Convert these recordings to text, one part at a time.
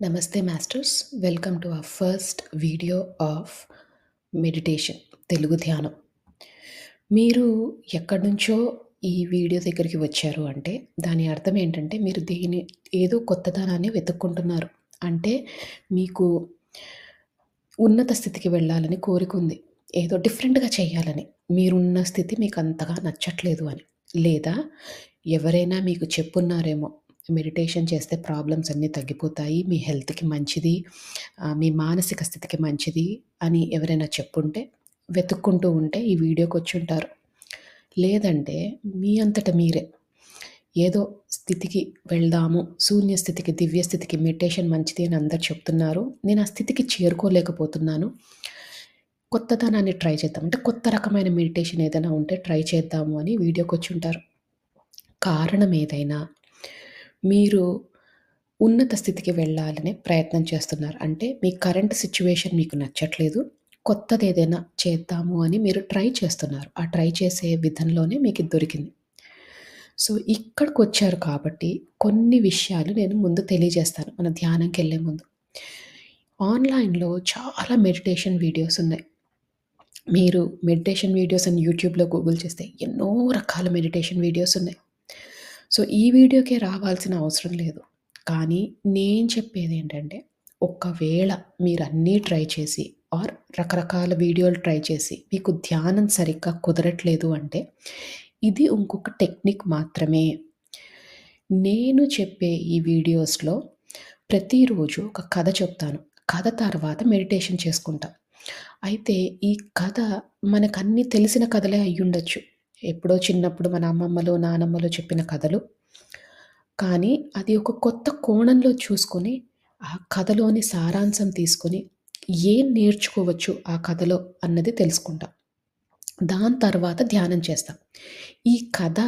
నమస్తే masters welcome to our first video of meditation Telugu ధ్యానం. మీరు ఎక్కడి నుంచో ఈ వీడియో దగ్గరికి వచ్చారు అంటే దాని అర్థం ఏంటంటే మీరు దేని ఏదో కొత్తదనాన్ని వెతుక్కుంటున్నారు. అంటే మీకు ఉన్నత స్థితికి వెళ్ళాలని కోరిక ఉంది. ఏదో డిఫరెంట్గా చేయాలని మీరున్న స్థితి మీకు అంతగా నచ్చట్లేదు అని. లేదా ఎవరైనా మీకు చెప్పున్నారేమో మెడిటేషన్ చేస్తే ప్రాబ్లమ్స్ అన్నీ తగ్గిపోతాయి మీ హెల్త్కి మంచిది మీ మానసిక స్థితికి మంచిది అని ఎవరైనా చెప్పుంటే వెతుక్కుంటూ ఉంటే ఈ వీడియోకి వచ్చి ఉంటారు. లేదంటే మీ అంతట మీరే ఏదో స్థితికి వెళ్దాము శూన్య స్థితికి దివ్య స్థితికి మెడిటేషన్ మంచిది అని అందరు చెప్తున్నారు. నేను ఆ స్థితికి చేరుకోలేకపోతున్నాను. కొత్తదనాన్ని ట్రై చేద్దాం. అంటే కొత్త రకమైన మెడిటేషన్ ఏదైనా ఉంటే ట్రై చేద్దాము అని వీడియోకి వచ్చి ఉంటారు. కారణం ఏదైనా మీరు ఉన్నత స్థితికి వెళ్ళాలనే ప్రయత్నం చేస్తున్నారు. అంటే మీ కరెంట్ సిచ్యువేషన్ మీకు నచ్చట్లేదు. కొత్తది ఏదైనా చేద్దాము అని మీరు ట్రై చేస్తున్నారు. ఆ ట్రై చేసే విధంలోనే మీకు దొరికింది. సో ఇక్కడికి వచ్చారు కాబట్టి కొన్ని విషయాలు నేను ముందు తెలియజేస్తాను. మన ధ్యానంకి వెళ్ళే ముందు. ఆన్లైన్లో చాలా మెడిటేషన్ వీడియోస్ ఉన్నాయి. మీరు మెడిటేషన్ వీడియోస్ అని యూట్యూబ్లో గూగుల్ చేస్తే ఎన్నో రకాల మెడిటేషన్ వీడియోస్ ఉన్నాయి. సో ఈ వీడియోకే రావాల్సిన అవసరం లేదు. కానీ నేను చెప్పేది ఏంటంటే ఒకవేళ మీరు అన్నీ ట్రై చేసి ఆర్ రకరకాల వీడియోలు ట్రై చేసి మీకు ధ్యానం సరిగ్గా కుదరట్లేదు అంటే ఇది ఇంకొక టెక్నిక్ మాత్రమే. నేను చెప్పే ఈ వీడియోస్లో ప్రతిరోజు ఒక కథ చెప్తాను. కథ తర్వాత మెడిటేషన్ చేసుకుంటాం. అయితే ఈ కథ మనకన్నీ తెలిసిన కథలే అయ్యుండొచ్చు. ఎప్పుడో చిన్నప్పుడు మన అమ్మమ్మలు నానమ్మలు చెప్పిన కథలు. కానీ అది ఒక కొత్త కోణంలో చూసుకొని ఆ కథలోని సారాంశం తీసుకొని ఏం నేర్చుకోవచ్చు ఆ కథలో అన్నది తెలుసుకుంటాం. దాని తర్వాత ధ్యానం చేస్తాం. ఈ కథ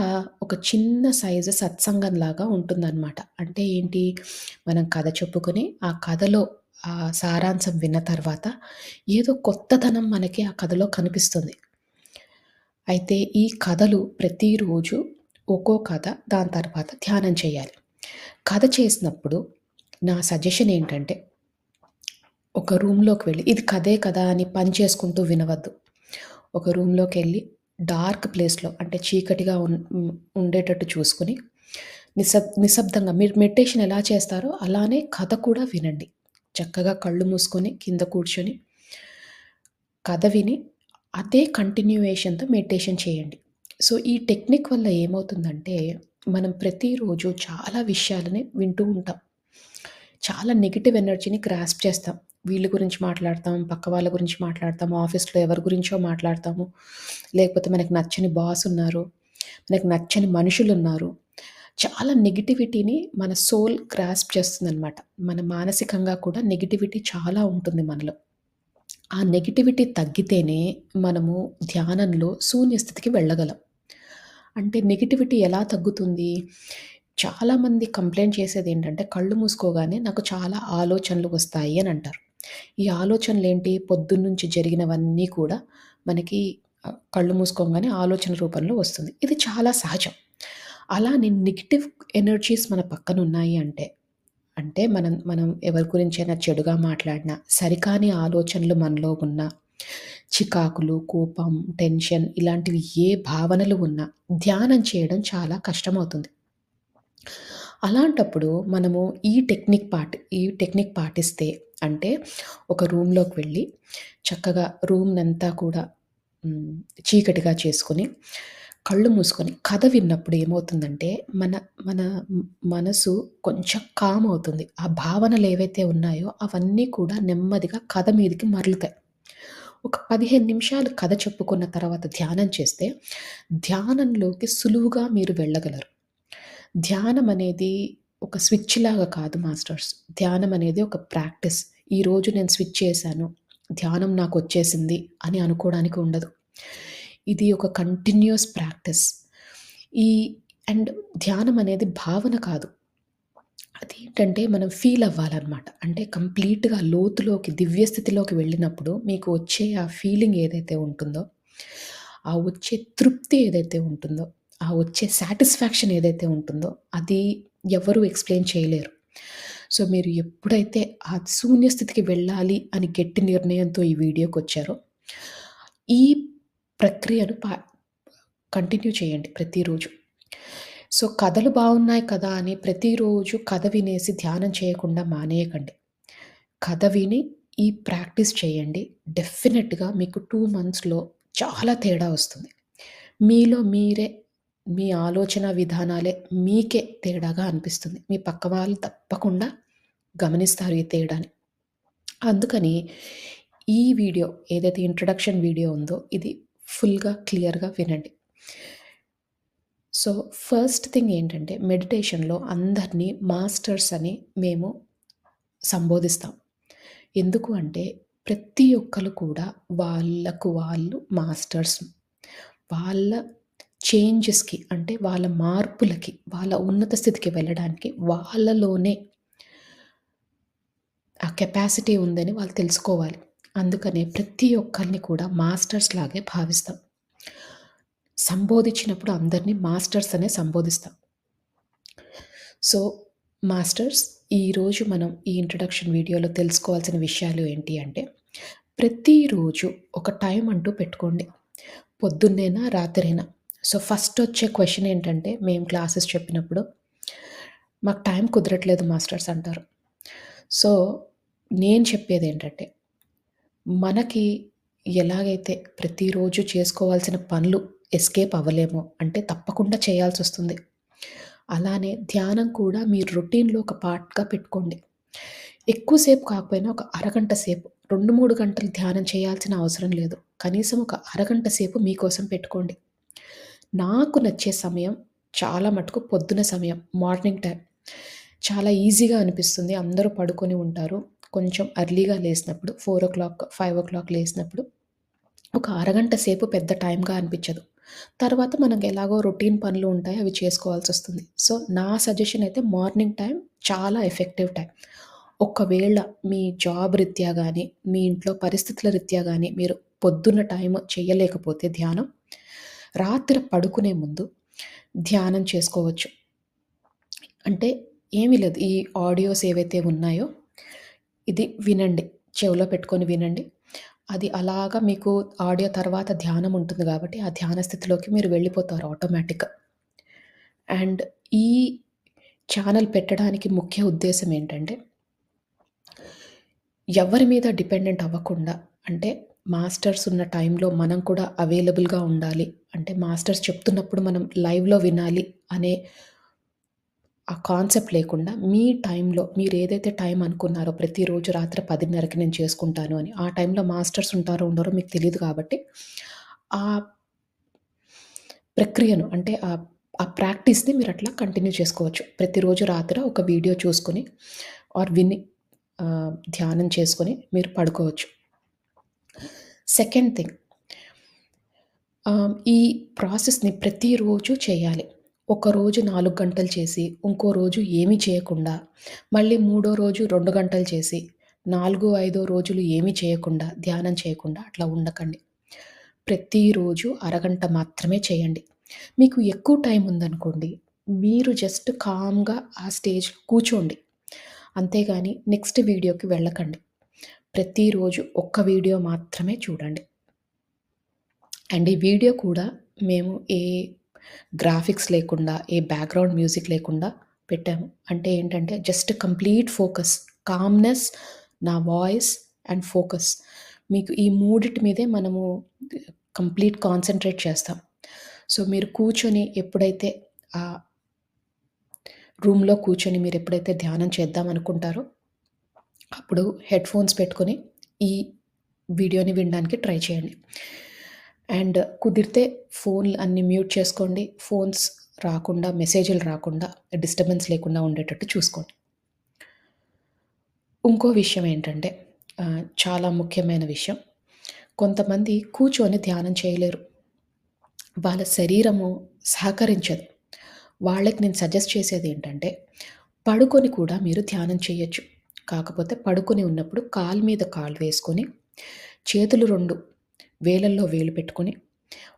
ఒక చిన్న సైజు సత్సంగంలాగా ఉంటుందన్నమాట. అంటే ఏంటి? మనం కథ చెప్పుకొని ఆ కథలో ఆ సారాంశం విన్న తర్వాత ఏదో కొత్తదనం మనకి ఆ కథలో కనిపిస్తుంది. అయితే ఈ కథలు ప్రతిరోజు ఒక్కో కథ దాని తర్వాత ధ్యానం చేయాలి. కథ చేసినప్పుడు నా సజెషన్ ఏంటంటే ఒక రూమ్లోకి వెళ్ళి ఇది కథే కదా అని పని చేసుకుంటూ వినవద్దు. ఒక రూమ్లోకి వెళ్ళి డార్క్ ప్లేస్లో అంటే చీకటిగా ఉండేటట్టు చూసుకొని నిశ్శబ్ నిశ్శబ్దంగా మీరు మెడిటేషన్ ఎలా చేస్తారో అలానే కథ కూడా వినండి. చక్కగా కళ్ళు మూసుకొని కింద కూర్చొని కథ విని అదే కంటిన్యూయేషన్తో మెడిటేషన్ చేయండి. సో ఈ టెక్నిక్ వల్ల ఏమవుతుందంటే మనం ప్రతిరోజు చాలా విషయాలని వింటూ ఉంటాం. చాలా నెగిటివ్ ఎనర్జీని గ్రాస్ప్ చేస్తాం. వీళ్ళ గురించి మాట్లాడతాం పక్క వాళ్ళ గురించి మాట్లాడతాం ఆఫీస్లో ఎవరి గురించో మాట్లాడతాము. లేకపోతే మనకు నచ్చని బాస్ ఉన్నారు మనకు నచ్చని మనుషులు ఉన్నారు. చాలా నెగిటివిటీని మన సోల్ గ్రాస్ప్ చేస్తుందన్నమాట. మన మానసికంగా కూడా నెగిటివిటీ చాలా ఉంటుంది మనలో. ఆ నెగిటివిటీ తగ్గితేనే మనము ధ్యానంలో శూన్యస్థితికి వెళ్ళగలం. అంటే నెగిటివిటీ ఎలా తగ్గుతుంది? చాలామంది కంప్లైంట్ చేసేది ఏంటంటే కళ్ళు మూసుకోగానే నాకు చాలా ఆలోచనలు వస్తాయి అని అంటారు. ఈ ఆలోచనలు ఏంటి? పొద్దున్నుంచి జరిగినవన్నీ కూడా మనకి కళ్ళు మూసుకోగానే ఆలోచన రూపంలో వస్తుంది. ఇది చాలా సహజం. అలానే నెగిటివ్ ఎనర్జీస్ మన పక్కన ఉన్నాయి అంటే అంటే మనం మనం ఎవరి గురించైనా చెడుగా మాట్లాడినా సరికాని ఆలోచనలు మనలో ఉన్న చికాకులు కోపం టెన్షన్ ఇలాంటివి ఏ భావనలు ఉన్నా ధ్యానం చేయడం చాలా కష్టమవుతుంది. అలాంటప్పుడు మనము ఈ టెక్నిక్ పాటి ఈ టెక్నిక్ పాటిస్తే అంటే ఒక రూమ్లోకి వెళ్ళి చక్కగా రూమ్నంతా కూడా చీకటిగా చేసుకొని కళ్ళు మూసుకొని కథ విన్నప్పుడు ఏమవుతుందంటే మన మన మనసు కొంచెం కామ్ అవుతుంది. ఆ భావనలు ఏవైతే ఉన్నాయో అవన్నీ కూడా నెమ్మదిగా కథ మీదకి మరలుతాయి. ఒక పదిహేను నిమిషాలు కథ చెప్పుకున్న తర్వాత ధ్యానం చేస్తే ధ్యానంలోకి సులువుగా మీరు వెళ్ళగలరు. ధ్యానం అనేది ఒక స్విచ్ లాగా కాదు మాస్టర్స్. ధ్యానం అనేది ఒక ప్రాక్టీస్. ఈరోజు నేను స్విచ్ చేశాను. ధ్యానం నాకు వచ్చేసింది అని అనుకోవడానికి ఉండదు. ఇది ఒక కంటిన్యూస్ ప్రాక్టీస్ ఈ అండ్ ధ్యానం అనేది భావన కాదు. అది ఏంటంటే మనం ఫీల్ అవ్వాలన్నమాట. అంటే కంప్లీట్గా లోతులోకి దివ్యస్థితిలోకి వెళ్ళినప్పుడు మీకు వచ్చే ఆ ఫీలింగ్ ఏదైతే ఉంటుందో ఆ వచ్చే తృప్తి ఏదైతే ఉంటుందో ఆ వచ్చే సాటిస్ఫాక్షన్ ఏదైతే ఉంటుందో అది ఎవరు ఎక్స్ప్లెయిన్ చేయలేరు. సో మీరు ఎప్పుడైతే ఆ శూన్య స్థితికి వెళ్ళాలి అని గట్టి నిర్ణయంతో ఈ వీడియోకి వచ్చారో ఈ ప్రక్రియను పా కంటిన్యూ చేయండి ప్రతిరోజు. సో కథలు బాగున్నాయి కదా అని ప్రతిరోజు కథ వినేసి ధ్యానం చేయకుండా మానేయకండి. కథ విని ఈ ప్రాక్టీస్ చేయండి. డెఫినెట్‌గా మీకు టూ మంత్స్‌లో చాలా తేడా వస్తుంది. మీలో మీరే మీ ఆలోచన విధానాలే మీకే తేడాగా అనిపిస్తుంది. మీ పక్క వాళ్ళు తప్పకుండా గమనిస్తారు ఈ తేడాని. అందుకని ఈ వీడియో ఏదైతే ఇంట్రడక్షన్ వీడియో ఉందో ఇది ఫుల్‌గా, క్లియర్‌గా వినండి. సో, ఫస్ట్ థింగ్ ఏంటంటే మెడిటేషన్‌లో అందరినీ మాస్టర్స్ అని మేము సంబోధిస్తాం. ఎందుకు అంటే ప్రతి ఒక్కరు కూడా వాళ్ళకు వాళ్ళు మాస్టర్స్. వాళ్ళ చేంజెస్‌కి అంటే వాళ్ళ మార్పులకి, వాళ్ళ ఉన్నత స్థితికి వెళ్ళడానికి వాళ్ళలోనే ఆ కెపాసిటీ ఉందని వాళ్ళు తెలుసుకోవాలి. అందుకనే ప్రతి ఒక్కరిని కూడా మాస్టర్స్ లాగే భావిస్తాం. సంబోధించినప్పుడు అందరిని మాస్టర్స్ అనే సంబోధిస్తాం. సో, మాస్టర్స్ ఈరోజు మనం ఈ ఇంట్రడక్షన్ వీడియోలో తెలుసుకోవాల్సిన విషయాలు ఏంటి అంటే, ప్రతిరోజు ఒక టైం అంటూ పెట్టుకోండి. పొద్దున్నేనా, రాత్రైనా. సో, ఫస్ట్ వచ్చే క్వశ్చన్ ఏంటంటే మేము క్లాసెస్ చెప్పినప్పుడు, "మాకు టైం కుదరట్లేదు మాస్టర్స్" అంటారు. సో, నేను చెప్పేది ఏంటంటే మనకి ఎలాగైతే ప్రతిరోజు చేసుకోవాల్సిన పనులు ఎస్కేప్ అవ్వలేమో, అంటే తప్పకుండా చేయాల్సి వస్తుంది అలానే ధ్యానం కూడా మీరు రొటీన్‌లో ఒక పార్ట్‌గా పెట్టుకోండి. ఎక్కువసేపు కాకపోయినా ఒక అరగంట సేపు 2, 3 గంటలు ధ్యానం చేయాల్సిన అవసరం లేదు. కనీసం ఒక అరగంట సేపు మీకోసం పెట్టుకోండి. నాకు నచ్చే సమయం చాలా మటుకు పొద్దున సమయం మార్నింగ్ టైం చాలా ఈజీగా అనిపిస్తుంది. అందరూ పడుకొని ఉంటారు. కొంచెం అర్లీగా లేసినప్పుడు 4:00, 5:00 లేసినప్పుడు ఒక అరగంట సేపు పెద్ద టైంగా అనిపించదు. తర్వాత మనకు ఎలాగో రొటీన్ పనులు ఉంటాయి. అవి చేసుకోవాల్సి వస్తుంది సో, నా సజెషన్ అయితే మార్నింగ్ టైం చాలా ఎఫెక్టివ్ టైం. ఒకవేళ మీ జాబ్ రీత్యా కానీ మీ ఇంట్లో పరిస్థితుల రీత్యా కానీ మీరు పొద్దున్న టైం చేయలేకపోతే ధ్యానం, రాత్రి పడుకునే ముందు ధ్యానం చేసుకోవచ్చు. అంటే ఏమీ లేదు. ఈ ఆడియోస్ ఏవైతే ఉన్నాయో ఇది వినండి. చెవిలో పెట్టుకొని వినండి. అది అలాగా మీకు ఆడియో తర్వాత ధ్యానం ఉంటుంది కాబట్టి ఆ ధ్యాన స్థితిలోకి మీరు వెళ్ళిపోతారు ఆటోమేటిక్‌గా. అండ్ ఈ ఛానల్ పెట్టడానికి ముఖ్య ఉద్దేశం ఏంటంటే ఎవరి మీద డిపెండెంట్ అవ్వకుండా అంటే మాస్టర్స్ ఉన్న టైంలో మనం కూడా అవైలబుల్‌గా ఉండాలి. అంటే మాస్టర్స్ చెప్తున్నప్పుడు మనం లైవ్‌లో వినాలి అనే ఆ కాన్సెప్ట్ లేకుండా మీ టైంలో మీరు ఏదైతే టైం అనుకున్నారో ప్రతిరోజు రాత్రి 10:30కి నేను చేసుకుంటాను అని. ఆ టైంలో మాస్టర్స్ ఉంటారో ఉండరో మీకు తెలియదు కాబట్టి ఆ ప్రక్రియను అంటే ఆ ఆ ప్రాక్టీస్‌ని మీరు అట్లా కంటిన్యూ చేసుకోవచ్చు. ప్రతిరోజు రాత్రి ఒక వీడియో చూసుకొని ఆర్ విని ధ్యానం చేసుకొని మీరు పడుకోవచ్చు. సెకండ్ థింగ్ ఈ ప్రాసెస్‌ని ప్రతిరోజు చేయాలి. ఒకరోజు నాలుగు గంటలు చేసి, ఇంకో రోజు ఏమీ చేయకుండా, మళ్ళీ మూడో రోజు రెండు గంటలు చేసి, నాలుగో, ఐదో రోజులు ఏమీ చేయకుండా, ధ్యానం చేయకుండా అట్లా ఉండకండి. ప్రతిరోజు అరగంట మాత్రమే చేయండి. మీకు ఎక్కువ టైం ఉందనుకోండి, మీరు జస్ట్ కామ్‌గా ఆ స్టేజ్‌లో కూర్చోండి. అంతేగాని నెక్స్ట్ వీడియోకి వెళ్ళకండి. ప్రతిరోజు ఒక్క వీడియో మాత్రమే చూడండి. అండ్ ఈ వీడియో కూడా మేము ఏ గ్రాఫిక్స్ లేకుండా, ఏ బ్యాక్‌గ్రౌండ్ మ్యూజిక్ లేకుండా పెట్టాము. అంటే ఏంటంటే జస్ట్ కంప్లీట్ ఫోకస్, కామ్‌నెస్, నా వాయిస్ అండ్ ఫోకస్. మీకు ఈ మూడిటి మీదే మనము కంప్లీట్ కాన్సన్ట్రేట్ చేస్తాం. సో, మీరు కూర్చొని ఎప్పుడైతే ఆ రూమ్‌లో కూర్చొని మీరు ఎప్పుడైతే ధ్యానం చేద్దాం అనుకుంటారో, అప్పుడు హెడ్‌ఫోన్స్ పెట్టుకొని ఈ వీడియోని వినడానికి ట్రై చేయండి. అండ్ కుదిరితే ఫోన్‌లు అన్నీ మ్యూట్ చేసుకోండి. ఫోన్స్ రాకుండా, మెసేజ్‌లు రాకుండా, డిస్టర్బెన్స్ లేకుండా ఉండేటట్టు చూసుకోండి. ఇంకో విషయం ఏంటంటే చాలా ముఖ్యమైన విషయం. కొంతమంది కూర్చొని ధ్యానం చేయలేరు. వాళ్ళ శరీరము సహకరించదు. వాళ్ళకి నేను సజెస్ట్ చేసేది ఏంటంటే పడుకొని కూడా మీరు ధ్యానం చేయొచ్చు. కాకపోతే పడుకొని ఉన్నప్పుడు కాలు మీద కాలు వేసుకొని, చేతులు రెండు వేలల్లో వేలు పెట్టుకొని,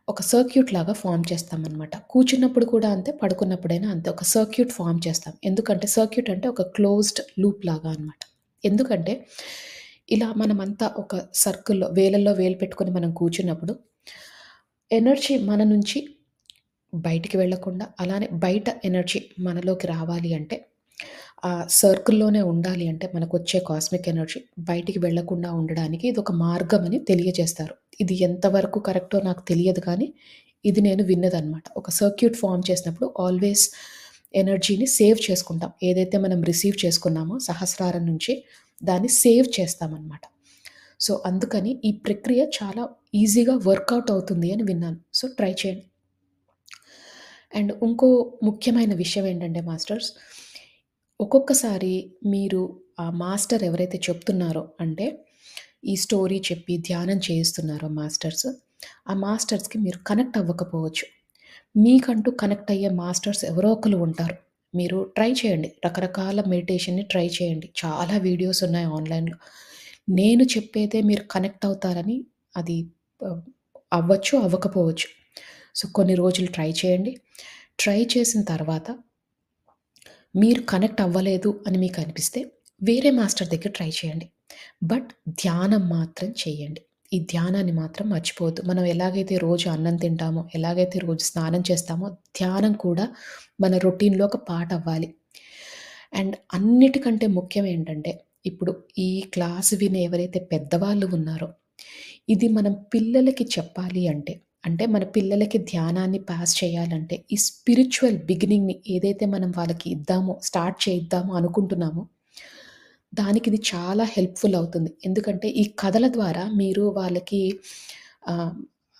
ఒక సర్క్యూట్ లాగా ఫామ్ చేస్తామనమాట. కూర్చున్నప్పుడు కూడా అంతే, పడుకున్నప్పుడైనా అంతే. ఒక సర్క్యూట్ ఫామ్ చేస్తాం. ఎందుకంటే సర్క్యూట్ అంటే ఒక క్లోజ్డ్ లూప్ లాగా అనమాట. ఎందుకంటే ఇలా మనమంతా ఒక సర్కిల్‌లో వేలల్లో వేలు పెట్టుకొని మనం కూర్చున్నప్పుడు ఎనర్జీ మన నుంచి బయటికి వెళ్ళకుండా అలానే బయట ఎనర్జీ మనలోకి రావాలి అంటే ఆ సర్కిల్‌లోనే ఉండాలి అంటే మనకొచ్చే కాస్మిక్ ఎనర్జీ బయటికి వెళ్ళకుండా ఉండడానికి ఇదొక మార్గం అని తెలియజేస్తారు. ఇది ఎంతవరకు కరెక్టో నాకు తెలియదు కానీ ఇది నేను విన్నదనమాట. ఒక సర్క్యూట్ ఫార్మ్ చేసినప్పుడు ఆల్వేస్ ఎనర్జీని సేవ్ చేసుకుంటాం. ఏదైతే మనం రిసీవ్ చేసుకున్నామో సహస్రారం నుంచి దాన్ని సేవ్ చేస్తామనమాట. సో, అందుకని ఈ ప్రక్రియ చాలా ఈజీగా వర్కౌట్ అవుతుంది అని విన్నాను. సో, ట్రై చేయండి. అండ్ ఇంకో ముఖ్యమైన విషయం ఏంటంటే మాస్టర్స్ ఒక్కొక్కసారి మీరు ఆ మాస్టర్ ఎవరైతే చెప్తున్నారో అంటే ఈ స్టోరీ చెప్పి ధ్యానం చేయిస్తున్నారో మాస్టర్స్ ఆ మాస్టర్స్కి మీరు కనెక్ట్ అవ్వకపోవచ్చు. మీకంటూ కనెక్ట్ అయ్యే మాస్టర్స్ ఎవరో ఒకరు ఉంటారు. మీరు ట్రై చేయండి. రకరకాల మెడిటేషన్ని ట్రై చేయండి. చాలా వీడియోస్ ఉన్నాయి ఆన్లైన్లో. నేను చెప్పేదే మీరు కనెక్ట్ అవుతారని అది అవ్వచ్చు అవ్వకపోవచ్చు. సో కొన్ని రోజులు ట్రై చేయండి. ట్రై చేసిన తర్వాత మీరు కనెక్ట్ అవ్వలేదు అని మీకు అనిపిస్తే వేరే మాస్టర్ దగ్గర ట్రై చేయండి. బట్ ధ్యానం మాత్రం చేయండి. ఈ ధ్యానాన్ని మాత్రం మర్చిపోవద్దు. మనం ఎలాగైతే రోజు అన్నం తింటామో ఎలాగైతే రోజు స్నానం చేస్తామో ధ్యానం కూడా మన రొటీన్లో ఒక పాట అవ్వాలి. అండ్ అన్నిటికంటే ముఖ్యం ఏంటంటే ఇప్పుడు ఈ క్లాస్ విని ఎవరైతే పెద్దవాళ్ళు ఉన్నారో ఇది మనం పిల్లలకి చెప్పాలి అంటే అంటే మన పిల్లలకి ధ్యానాన్ని పాస్ చేయాలంటే ఈ స్పిరిచువల్ బిగినింగ్‌ని ఏదైతే మనం వాళ్ళకి ఇద్దామో, స్టార్ట్ చేయిద్దామో అనుకుంటున్నామో, దానికి ఇది చాలా హెల్ప్‌ఫుల్ అవుతుంది. ఎందుకంటే ఈ కథల ద్వారా మీరు వాళ్ళకి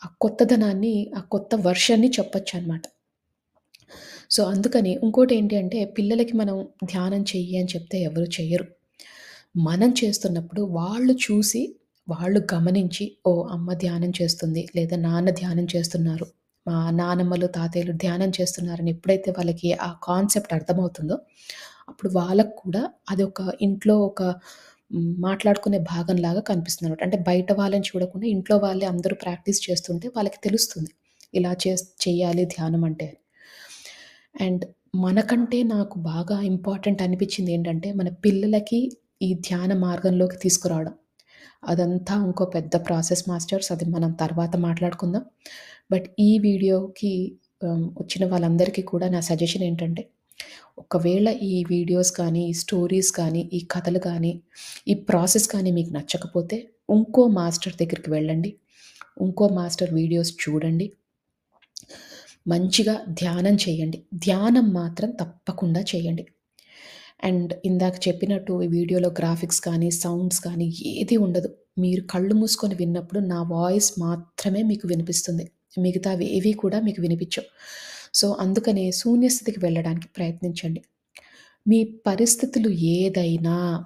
ఆ కొత్తదనాన్ని, ఆ కొత్త వర్షన్‌ని చెప్పొచ్చనమాట. సో, అందుకని ఇంకోటి ఏంటి అంటే పిల్లలకి మనం ధ్యానం చెయ్యి అని చెప్తే ఎవరు చేయరు మనం చేస్తున్నప్పుడు వాళ్ళు చూసి వాళ్ళు గమనించి ఓ అమ్మ ధ్యానం చేస్తుంది లేదా నాన్న ధ్యానం చేస్తున్నారు మా నానమ్మలు తాతయ్యలు ధ్యానం చేస్తున్నారని ఎప్పుడైతే వాళ్ళకి ఆ కాన్సెప్ట్ అర్థమవుతుందో అప్పుడు వాళ్ళకు కూడా అది ఒక ఇంట్లో ఒక మాట్లాడుకునే భాగంలాగా కనిపిస్తుంది అనమాట అంటే బయట వాళ్ళని చూడకుండా ఇంట్లో వాళ్ళే అందరూ ప్రాక్టీస్ చేస్తుంటే వాళ్ళకి తెలుస్తుంది ఇలా చే చేయాలి ధ్యానం అంటే. అండ్ మనకంటే నాకు బాగా ఇంపార్టెంట్ అనిపించింది ఏంటంటే మన పిల్లలకి ఈ ధ్యాన మార్గంలోకి తీసుకురావడం. అదంతా ఇంకో పెద్ద ప్రాసెస్ మాస్టర్స్. అది మనం తర్వాత మాట్లాడుకుందాం. బట్ ఈ వీడియోకి వచ్చిన వాళ్ళందరికీ కూడా నా సజెషన్ ఏంటంటే ఒకవేళ ఈ వీడియోస్ కానీ ఈ స్టోరీస్ కానీ ఈ కథలు కానీ ఈ ప్రాసెస్ కానీ మీకు నచ్చకపోతే ఇంకో మాస్టర్ దగ్గరికి వెళ్ళండి. ఇంకో మాస్టర్ వీడియోస్ చూడండి. మంచిగా ధ్యానం చేయండి. ధ్యానం మాత్రం తప్పకుండా చేయండి. అండ్ ఇందాక చెప్పినట్టు ఈ వీడియోలో గ్రాఫిక్స్ కానీ సౌండ్స్ కానీ ఏది ఉండదు. మీరు కళ్ళు మూసుకొని విన్నప్పుడు నా వాయిస్ మాత్రమే మీకు వినిపిస్తుంది. మిగతావి ఏవి కూడా మీకు వినిపించవు. సో అందుకనే శూన్యస్థితికి వెళ్ళడానికి ప్రయత్నించండి. మీ పరిస్థితులు ఏదైనా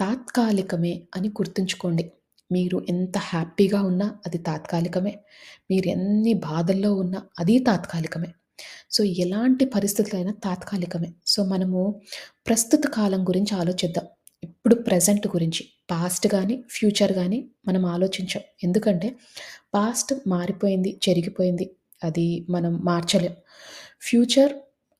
తాత్కాలికమే అని గుర్తుంచుకోండి. మీరు ఎంత హ్యాపీగా ఉన్నా అది తాత్కాలికమే. మీరు ఎన్ని బాధల్లో ఉన్నా అది తాత్కాలికమే. సో ఎలాంటి పరిస్థితులైనా తాత్కాలికమే. సో మనము ప్రస్తుత కాలం గురించి ఆలోచిద్దాం. ఇప్పుడు ప్రజెంట్ గురించి పాస్ట్ కానీ ఫ్యూచర్ కానీ మనం ఆలోచించాం. ఎందుకంటే పాస్ట్ మారిపోయింది జరిగిపోయింది అది మనం మార్చలేం. ఫ్యూచర్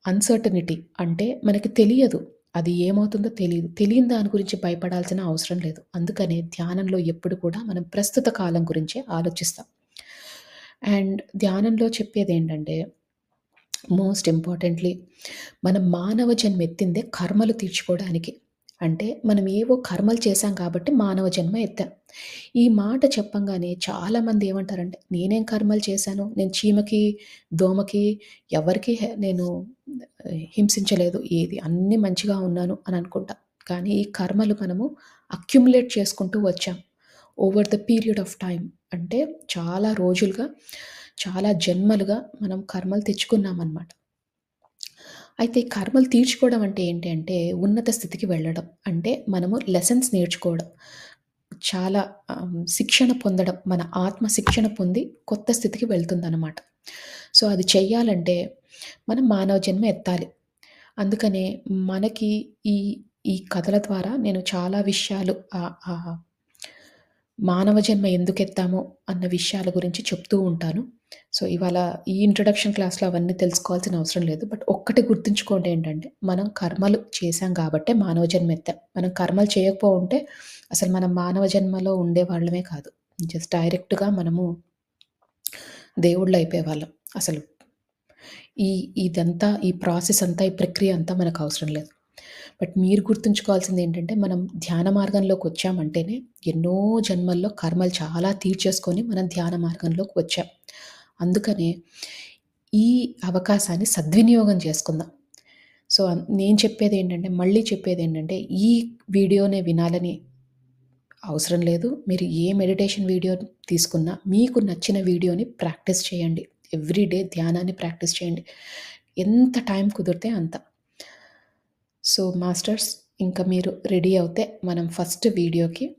అన్సర్టనిటీ అంటే మనకి తెలియదు అది ఏమవుతుందో తెలియదు. తెలియని దాని గురించి భయపడాల్సిన అవసరం లేదు. అందుకనే ధ్యానంలో ఎప్పుడు కూడా మనం ప్రస్తుత కాలం గురించే ఆలోచిస్తాం. అండ్ ధ్యానంలో చెప్పేది ఏంటంటే మోస్ట్ ఇంపార్టెంట్లీ మనం మానవ జన్మ ఎత్తిందే కర్మలు తీర్చుకోవడానికి. అంటే మనం ఏవో కర్మలు చేశాం కాబట్టి మానవ జన్మ ఎత్తాం. ఈ మాట చెప్పంగానే చాలామంది ఏమంటారంటే నేనేం కర్మలు చేశాను? నేను చీమకి దోమకి ఎవరికి నేను హింసించలేదు ఏది అన్నీ మంచిగా ఉన్నాను అని అనుకుంటా. కానీ ఈ కర్మలు మనము అక్యుములేట్ చేసుకుంటూ వచ్చాం. Over the period of time అంటే చాలా రోజులుగా చాలా జన్మలుగా మనం కర్మలు తెచ్చుకున్నామన్నమాట. అయితే కర్మలు తీర్చుకోవడం అంటే ఏంటి అంటే ఉన్నత స్థితికి వెళ్ళడం. అంటే మనము లెసన్స్ నేర్చుకోవడం. చాలా శిక్షణ పొందడం. మన ఆత్మ శిక్షణ పొంది కొత్త స్థితికి వెళ్తుందన్నమాట. సో అది చెయ్యాలంటే మనం మానవ జన్మ ఎత్తాలి. అందుకనే మనకి ఈ ఈ కథల ద్వారా నేను చాలా విషయాలు మానవ జన్మ ఎందుకు ఎత్తామో అన్న విషయాల గురించి చెప్తూ ఉంటాను. సో, ఇవాళ ఈ ఇంట్రడక్షన్ క్లాస్‌లో అవన్నీ తెలుసుకోవాల్సిన అవసరం లేదు. బట్ ఒక్కటి గుర్తుంచుకోండి ఏంటంటే, మనం కర్మలు చేశాం కాబట్టే మానవ జన్మ ఎత్తాం. మనం కర్మలు చేయకపోవుంటే అసలు మనం మానవ జన్మలో ఉండేవాళ్ళమే కాదు. జస్ట్ డైరెక్ట్‌గా మనము దేవుళ్ళు అయిపోయేవాళ్ళం అసలు ఈ ఇదంతా ఈ ప్రాసెస్ అంతా, ఈ ప్రక్రియ అంతా మనకు అవసరం లేదు. బట్ మీరు గుర్తుంచుకోవాల్సింది ఏంటంటే మనం ధ్యాన మార్గంలోకి వచ్చామంటేనే ఎన్నో జన్మల్లో కర్మలు చాలా తీర్చేసుకొని మనం ధ్యాన మార్గంలోకి వచ్చాం. అందుకనే ఈ అవకాశాన్ని సద్వినియోగం చేసుకుందాం. సో, నేను చెప్పేది ఏంటంటే మళ్ళీ చెప్పేది ఏంటంటే ఈ వీడియోనే వినాలని అవసరం లేదు. మీరు ఏ మెడిటేషన్ వీడియో తీసుకున్నా, మీకు నచ్చిన వీడియోని ప్రాక్టీస్ చేయండి. ఎవ్రీ డే ధ్యానాన్ని ప్రాక్టీస్ చేయండి. ఎంత టైం కుదిరితే అంత. సో, మాస్టర్స్ ఇంకా మీరు రెడీ అవుతే మనం ఫస్ట్ వీడియోకి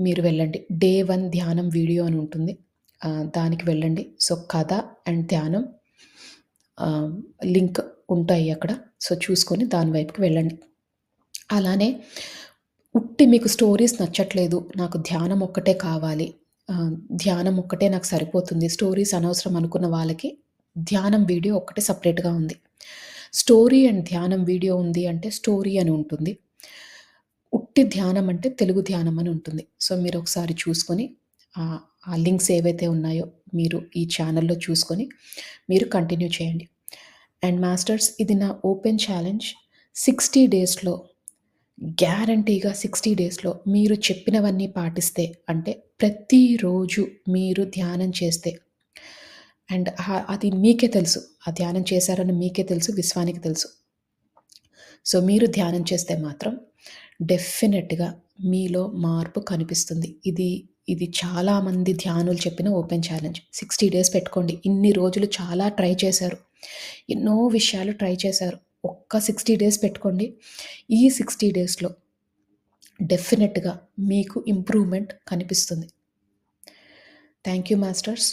మీరు వెళ్ళండి. డే వన్ ధ్యానం వీడియో అని ఉంటుంది. దానికి వెళ్ళండి. సో, కథ అండ్ ధ్యానం లింక్ ఉంటాయి అక్కడ. సో, చూసుకొని దాని వైపుకి వెళ్ళండి. అలానే ఉట్టి మీకు స్టోరీస్ నచ్చట్లేదు. నాకు ధ్యానం ఒక్కటే కావాలి. ధ్యానం ఒక్కటే నాకు సరిపోతుంది. స్టోరీస్ అనవసరం అనుకున్న వాళ్ళకి ధ్యానం వీడియో ఒక్కటే సెపరేట్‌గా ఉంది. స్టోరీ అండ్ ధ్యానం వీడియో ఉంది అంటే స్టోరీ అని ఉంటుంది. ఉట్టి ధ్యానం అంటే తెలుగు ధ్యానం అని ఉంటుంది. సో, మీరు ఒకసారి చూసుకొని ఆ లింక్స్ ఏవైతే ఉన్నాయో మీరు ఈ ఛానల్లో చూసుకొని మీరు కంటిన్యూ చేయండి. అండ్ మాస్టర్స్ ఇది నా ఓపెన్ ఛాలెంజ్ 60 డేస్‌లో గ్యారంటీగా 60 డేస్‌లో మీరు చెప్పినవన్నీ పాటిస్తే అంటే ప్రతిరోజు మీరు ధ్యానం చేస్తే అండ్ అది మీకే తెలుసు. ఆ ధ్యానం చేశారని మీకే తెలుసు. విశ్వానికి తెలుసు. సో, మీరు ధ్యానం చేస్తే మాత్రం డెఫినెట్‌గా మీలో మార్పు కనిపిస్తుంది. ఇది ఇది చాలామంది ధ్యానులు చెప్పిన ఓపెన్ ఛాలెంజ్. 60 డేస్ పెట్టుకోండి. ఇన్ని రోజులు చాలా ట్రై చేశారు. ఎన్నో విషయాలు ట్రై చేశారు. ఒక్క 60 డేస్ పెట్టుకోండి. ఈ 60 డేస్‌లో డెఫినెట్‌గా మీకు ఇంప్రూవ్‌మెంట్ కనిపిస్తుంది. Thank you masters.